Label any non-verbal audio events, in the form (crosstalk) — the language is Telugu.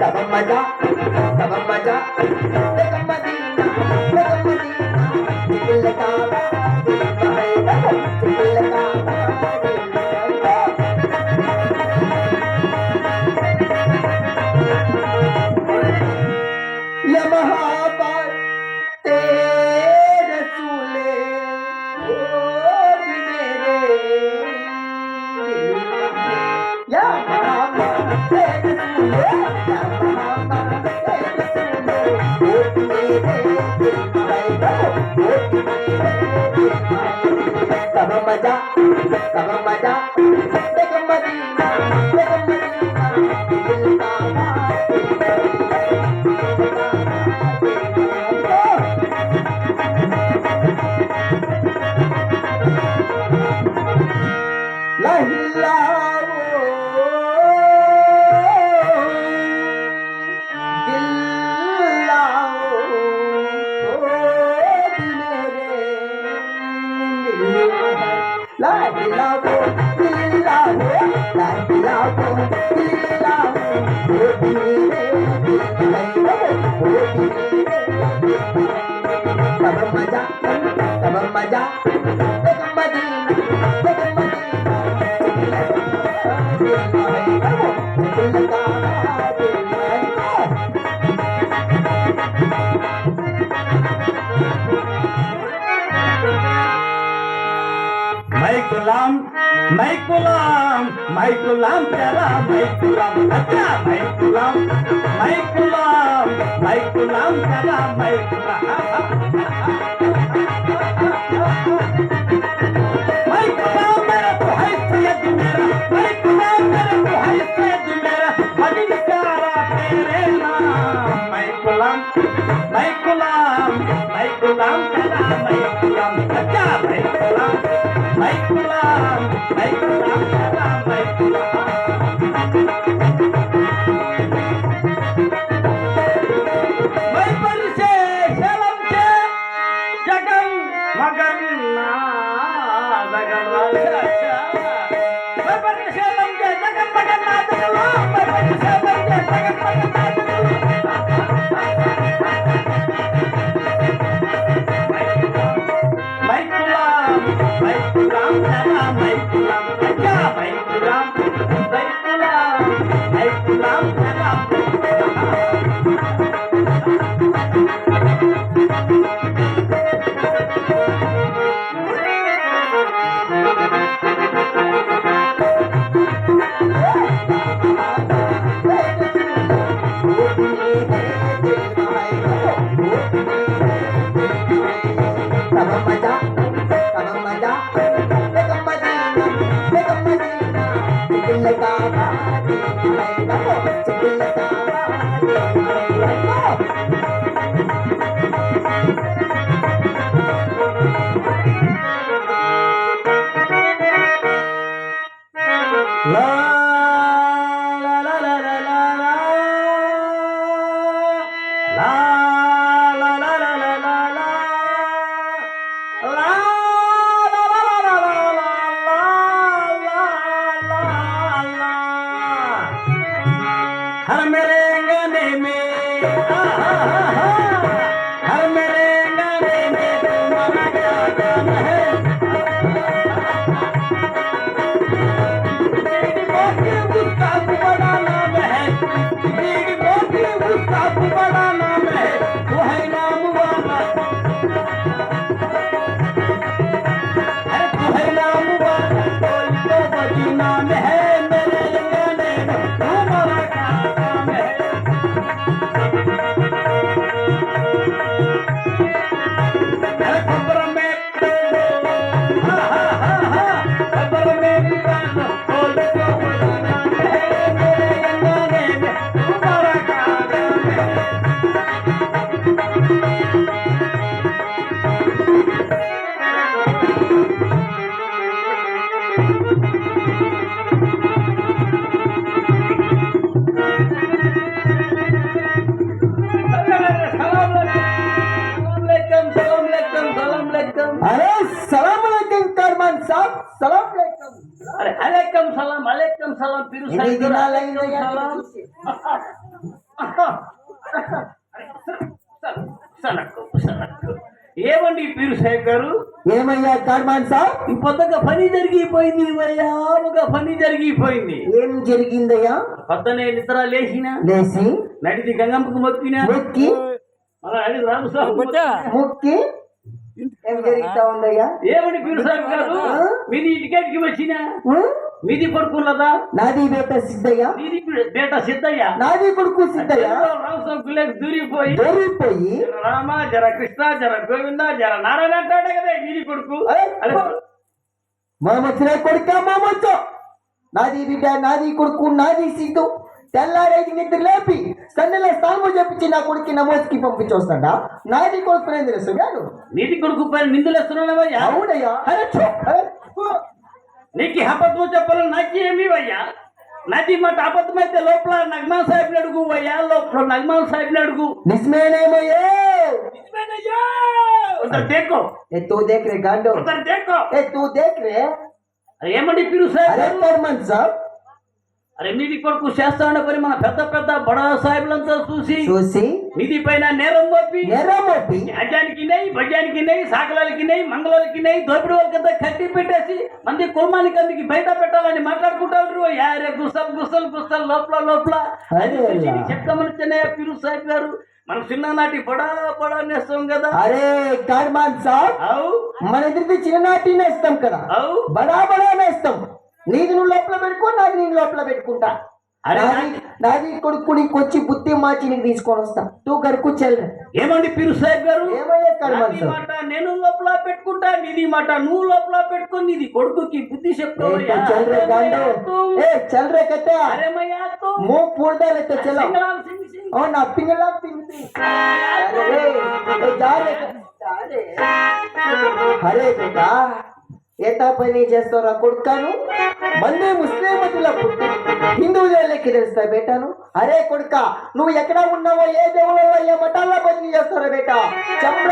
తమ మజా తమ మజా Come on, my dad. Come on, my dad. Come on, my dad. மைக்குலாம் மைக்குலாம் மைக்குலாம் பேரா மைக்குலாம் அக்கா மைக்குலாம் மைக்குலாம் மைக்குலாம் பேரா மைக்குலாம் গোলাম নাই গোলাম নাই গোলাম Thank (laughs) you. సలం పిరు ఏమండి పీరు సాహెబ్ గారు? ఏమయ్యా కర్మాన్ సాబ్? పొద్దుగా పని జరిగిపోయింది ఇవయ్యా పని జరిగిపోయింది. ఏం జరిగిందయ్యా? పొద్దునే నిద్ర లేచిన లేచి. నడిది గంగమ్మకు మొక్కిన. మొక్కి. మొక్కి. ఏం జరుగుతా ఉందయ్యా? ఏమండి పీరు సాహెబ్ గారు? మీరు ఇంటికి వచ్చిన? మీది పడుకున్నదా నాది బేట సిద్ధయ్య. నీది బేట సిద్ధయ్య? నాది కొడుకు సిద్ధయ్య. గుళ్ళకి దూరిపోయి దొరికిపోయి జర రామ జర కృష్ణ జర గోవింద జర నారాయణ అంటాడే కదా నీది కొడుకు. మామొచ్చిన కొడుక మామొచ్చో? నాది బిడ్డ నాది కొడుకు నాది సిద్ధు. తెల్లారైదు నిద్ర లేపి సన్నెల స్థానము చెప్పించి నా కొడుకు నమోజ్కి పంపించొస్తాడా? నాది కొడుకు నేను తెలుసుగాడు నీది కొడుకు పైన అవునయ్యా. ఛో! అరే, ఓ, నీకు అబద్ధం చెప్పాలని నాకేమి అయ్యా నాది మాట అబద్ధమైతే లోపల నగ్మాన్ సాహిబ్ని అడుగు అయ్యా లోపల నగ్మాన్ సాహిబ్ని అడుగు. నిజమేనేమో ఏ నిజమేనయ్యా! ఉదర్ దేకో. ఏ తూ దేఖ్ రే గాండో? ఉదర్ దేకో. ఏ తూ దేఖ్ రే అరే ఏమండి పిరు అరే సాహెబ్ కర్మన్ సాబ్ అరే నీది కొడుకు చేస్తా ఉండే పని మన పెద్ద పెద్ద బడా సాహిబులంతా చూసి చూసి నిధి పైన నేరం మోపి ఎర్రమొప్పి అజానికి నెయ్యి భజానికి నెయ్యి సాకలాలకి నెయ్యి మంగళాలకి నెయ్యి దోపిడి వాళ్ళకంతా కట్టి పెట్టేసి మంది కులమానికి అందుకు బయట పెట్టాలని మాట్లాడుకుంటారు యారే గుసలు గుసలు గుసలు లోపల లోపల. అది చెప్తామని చెన్నయ్య పిరు సాహిబ్ గారు మనం చిన్ననాటి బడా బడా నేస్తాం కదా. అరే కర్మాన్ సాబ్ మన ఇద్దరిది చిన్ననాటి నేస్తాం కదా. బడా బడా నేస్తాం. నీది నువ్వు లోపల పెట్టుకో నాది నేను లోపల పెట్టుకుంటా. అరే నాది కొడుకు నీకు వచ్చి బుద్ధి మార్చి నీకు తీసుకొని వస్తా. తూ గరుకు చెల్ ఏమండి పీరు సాహెబ్ గారు? మాట నేను లోపల పెట్టుకుంటా నీది మాట నువ్వు లోపల పెట్టుకుని నీది కొడుకుకి బుద్ధి చెప్పు చల్లరే గాండో ఏ అరే మయ్యా మో ఓ నా పింగి అరే జారే. జారే ఏతా పని చేస్తారా కొడుకాను? మందే ముస్లిం మధ్యలో పుట్టి హిందూ దేవుళ్ళకి తెలుస్తా బేటాను. అరే కొడుక నువ్వు ఎక్కడ ఉన్నావో ఏ దేవుళ్ళలో ఏ మఠాల్లో బదిలీ చేస్తారా బేటా? చెప్ప